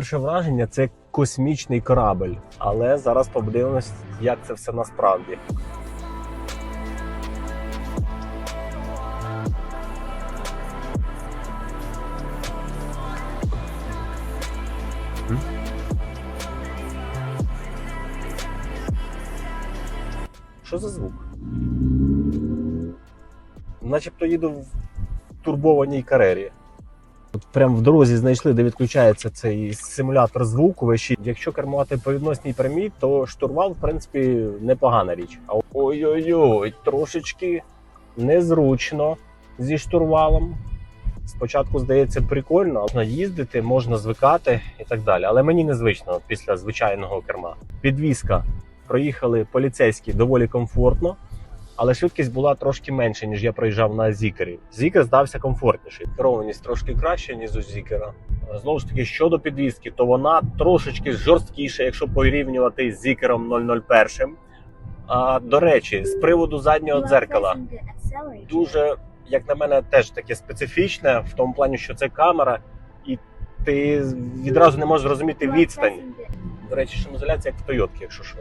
Перше враження це космічний корабль, але зараз подивимось, як це все насправді. Що за звук? Начебто їду в турбованій карері. От прямо в дорозі знайшли, де відключається цей симулятор звуку. Якщо кермувати по відносній прямій, то штурвал, в принципі, непогана річ. А ой-ой-ой, трошечки незручно зі штурвалом. Спочатку здається прикольно, можна їздити, можна звикати і так далі. Але мені незвично після звичайного керма. Підвізка проїхали поліцейські доволі комфортно, але швидкість була трошки менше, ніж я проїжджав на Зікері. Зікер здався комфортніший. Керованість трошки краще, ніж у Зікера. Знову ж таки, щодо підвізки, то вона трошечки жорсткіша, якщо порівнювати з Зікером 001. А, до речі, з приводу заднього дзеркала дуже, як на мене, теж таке специфічне, в тому плані, що це камера, і ти відразу не можеш зрозуміти відстань. До речі, шумоізоляція як в Тойотки, якщо що.